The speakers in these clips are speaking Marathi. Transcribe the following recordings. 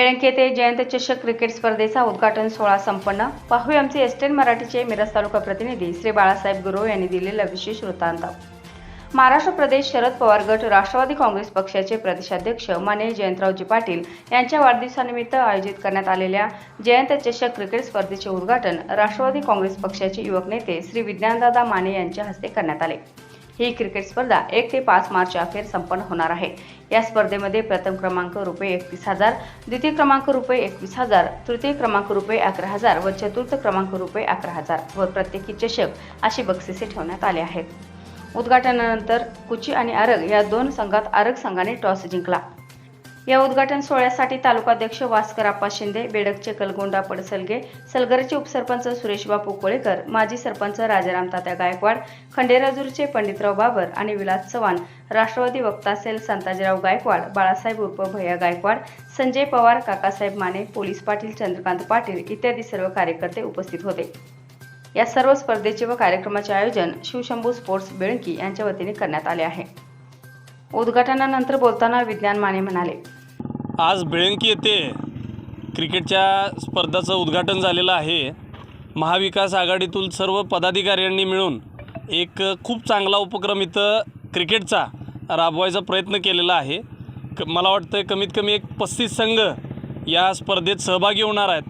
ब्लँक येथे जयंत चषक क्रिकेट स्पर्धेचा उद्घाटन सोहळा संपन्न. पाहूया आमचे एस्टेन मराठीचे मिरज तालुका प्रतिनिधी श्री बाळासाहेब गुरव यांनी दिलेला विशेष वृत्तांत. महाराष्ट्र प्रदेश शरद पवार गट राष्ट्रवादी काँग्रेस पक्षाचे प्रदेशाध्यक्ष माने जयंतरावजी पाटील यांच्या वाढदिवसानिमित्त आयोजित करण्यात आलेल्या जयंत चषक क्रिकेट स्पर्धेचे उद्घाटन राष्ट्रवादी काँग्रेस पक्षाचे युवक नेते श्री विज्ञानदादा माने यांच्या हस्ते करण्यात आले. ही क्रिकेट स्पर्धा एक ते पाच मार्च अखेर संपन्न होणार आहे. या स्पर्धेमध्ये प्रथम क्रमांक रुपये एकतीस हजार द्वितीय क्रमांक रुपये एकवीस हजार तृतीय क्रमांक रुपये अकरा हजार व चतुर्थ क्रमांक रुपये अकरा हजार व प्रत्येकी चषक अशी बक्षिसे ठेवण्यात आले आहेत. उद्घाटनानंतर कुची आणि आरग या दोन संघात आरग संघाने टॉस जिंकला. या उद्घाटन सोहळ्यासाठी तालुकाध्यक्ष भास्करप्पा शिंदे बेडकचे कलगोंडा पडसलगे सलगरचे उपसरपंच सुरेशबापू कोळेकर माजी सरपंच राजाराम तात्या गायकवाड खंडेराजूरचे पंडितराव बाबर आणि विलास चव्हाण राष्ट्रवादी वक्ता सेल संताजीराव गायकवाड बाळासाहेब उर्फ भैया गायकवाड संजय पवार काकासाहेब माने पोलीस पाटील चंद्रकांत पाटील इत्यादी सर्व कार्यकर्ते उपस्थित होते. या सर्व स्पर्धेचे व कार्यक्रमाचे आयोजन शिवशंभू स्पोर्ट्स बेळंकी यांच्या वतीने करण्यात आले आहे. उद्घाटनानंतर बोलताना विज्ञान माने म्हणाले आज बेळंकी येथे क्रिकेटच्या स्पर्धाचं उद्घाटन झालेलं आहे. महाविकास आघाडीतून सर्व पदाधिकाऱ्यांनी मिळून एक खूप चांगला उपक्रम इथं क्रिकेटचा राबवायचा प्रयत्न केलेला आहे. क मला वाटतं आहे कमीत कमी एक पस्तीस संघ या स्पर्धेत सहभागी होणार आहेत.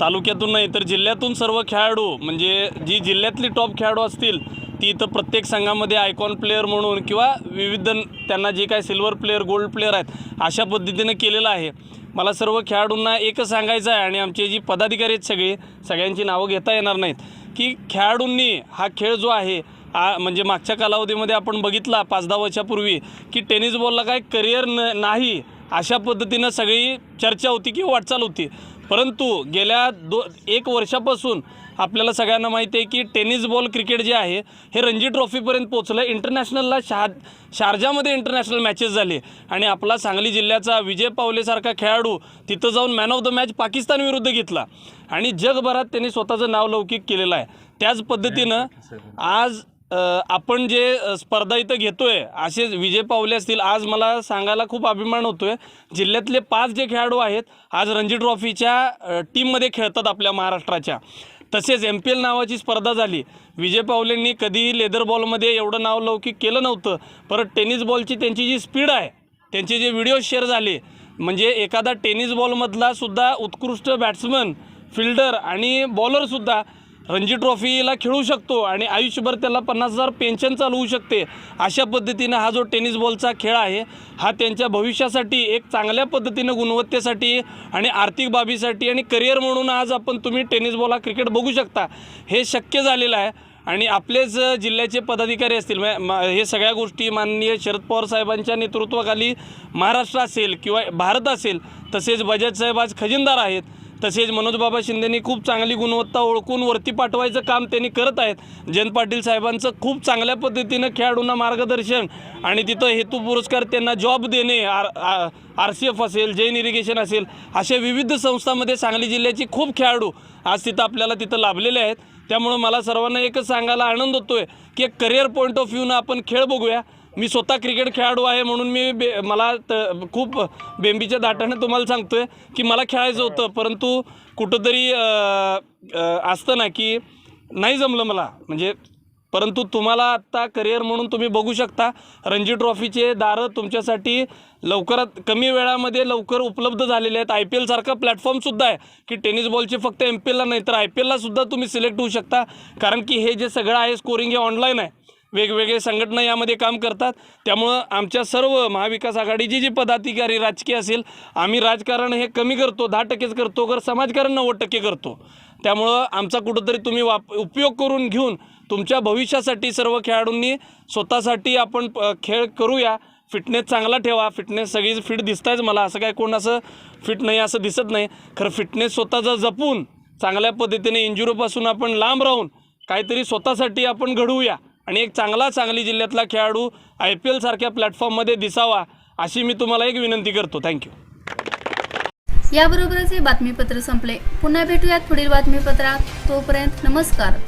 तालुक्यातून नाही तर जिल्ह्यातून सर्व खेळाडू म्हणजे जी जिल्ह्यातली टॉप खेळाडू असतील ती इथं प्रत्येक संघामध्ये आयकॉन प्लेअर म्हणून किंवा विविध त्यांना जे काय सिल्वर प्लेअर गोल्ड प्लेअर आहेत अशा पद्धतीनं केलेलं आहे. मला सर्व खेळाडूंना एकच सांगायचं आहे आणि आमचे जी पदाधिकारी आहेत सगळे सगळ्यांची नावं घेता येणार नाहीत. की खेळाडूंनी हा खेळ जो आहे आ म्हणजे मागच्या कालावधीमध्ये आपण बघितला पाच दहा वर्षापूर्वी की टेनिस बॉलला काय करिअर न नाही अशा पद्धतीनं सगळी चर्चा होती की वाटचाल होती. परंतु गेल्या दो एक वर्षापासून आपल्याला सगळ्यांना माहिती आहे की टेनिस बॉल क्रिकेट जे आहे हे रणजी ट्रॉफीपर्यंत पोचलं इंटरनॅशनलला शहा शारजामध्ये इंटरनॅशनल मॅचेस झाले. आणि आपला सांगली जिल्ह्याचा विजय पावलेसारखा खेळाडू तिथं जाऊन man of the match Pakistan विरुद्ध घेतला. आणि जगभरात त्यांनी स्वतःचं नाव लौकिक केलेलं आहे. त्याच पद्धतीनं आज आपण जे स्पर्धा इथं घेतोय असे विजय पावले असतील आज मला सांगायला खूप अभिमान होतोय. जिल्ह्यातले पाच जे खेळाडू आहेत आज रणजी ट्रॉफीच्या टीममध्ये खेळतात आपल्या महाराष्ट्राच्या. तसेच एम पी एल नावाची स्पर्धा झाली. विजय पावलेंनी कधीही लेदर बॉलमध्ये एवढं नाव लौकिक केलं नव्हतं. परत टेनिस बॉलची त्यांची जी स्पीड आहे त्यांचे जे व्हिडिओ शेअर झाले म्हणजे एखादा टेनिस बॉलमधला सुद्धा उत्कृष्ट बॅट्समन फिल्डर आणि बॉलरसुद्धा रणजी ट्रॉफीला खेळू शकतो आणि आयुष्यभर त्याला पन्नास हजार पेन्शन चालू होऊ शकते. अशा पद्धतीनं हा जो टेनिस बॉलचा खेळ आहे हा त्यांच्या भविष्यासाठी एक चांगल्या पद्धतीनं गुणवत्तेसाठी आणि आर्थिक बाबीसाठी आणि करिअर म्हणून आज आपण तुम्ही टेनिस बॉल हा क्रिकेट बघू शकता. हे शक्य झालेलं आहे आणि आपलेच जिल्ह्याचे पदाधिकारी असतील म- हे सगळ्या गोष्टी माननीय शरद पवार साहेबांच्या नेतृत्वाखाली महाराष्ट्र असेल किंवा भारत असेल तसेच बजाज साहेब आज खजिनदार आहेत. तसेच मनोजबाबा शिंदेनी खूप चांगली गुणवत्ता ओळखून वरती पाठवायचं काम त्यांनी करत आहेत. जयंत पाटील साहेबांचं खूप चांगल्या पद्धतीनं खेळाडूंना मार्गदर्शन आणि तिथं हेतू पुरस्कार त्यांना जॉब देणे आर आर सी एफ असेल जैन इरिगेशन असेल अशा विविध संस्थांमध्ये सांगली जिल्ह्याची खूप खेळाडू आज तिथं आपल्याला तिथं लाभलेले आहेत. त्यामुळं मला सर्वांना एकच सांगायला आनंद होतो आहे की एक करिअर पॉईंट ऑफ व्ह्यूनं आपण खेळ बघूया. मी स्वतः क्रिकेट खेळाडू आहे म्हणून मी बे मला त खूप बेंबीच्या दाटाने तुम्हाला सांगतो आहे की मला खेळायचं होतं परंतु कुठंतरी असतं ना की नाही जमलं मला. म्हणजे परंतु तुम्हाला आत्ता करिअर म्हणून तुम्ही बघू शकता रणजी ट्रॉफीचे दारं तुमच्यासाठी लवकरात कमी वेळामध्ये लवकर उपलब्ध झालेले आहेत. आय पी एलसारखा प्लॅटफॉर्मसुद्धा आहे की टेनिस बॉलचे फक्त एम पी एलला नाही तर आय पी एललासुद्धा तुम्ही सिलेक्ट होऊ शकता. कारण की हे जे सगळं आहे स्कोरिंग हे ऑनलाईन आहे. वेगवेगळे संघटना यामध्ये काम करतात. त्यामुळं आमच्या सर्व महाविकास आघाडीची जी पदाधिकारी राजकीय असेल आम्ही राजकारण हे कमी करतो दहा टक्केच करतो तर समाजकारण नव्वद टक्के करतो. त्यामुळं आमचा कुठंतरी तुम्ही वाप उपयोग करून घेऊन तुमच्या भविष्यासाठी सर्व खेळाडूंनी स्वतःसाठी आपण प- खेळ करूया. फिटनेस चांगला ठेवा. फिटनेस सगळी फिट दिसतायच मला. असं काय कोण असं फिट नाही असं दिसत नाही. खरं फिटनेस स्वतःचा जपून चांगल्या पद्धतीने इंजुरीपासून आपण लांब राहून काहीतरी स्वतःसाठी आपण घडवूया. आणि एक चांगला सांगली जिल्ह्यातला खेळाडू आय पी एलसारख्या प्लॅटफॉर्ममध्ये दिसावा अशी मी तुम्हाला एक विनंती करतो. थँक्यू याबरोबरच हे बातमीपत्र संपले. पुन्हा भेटूयात पुढील बातमीपत्रात. तोपर्यंत नमस्कार.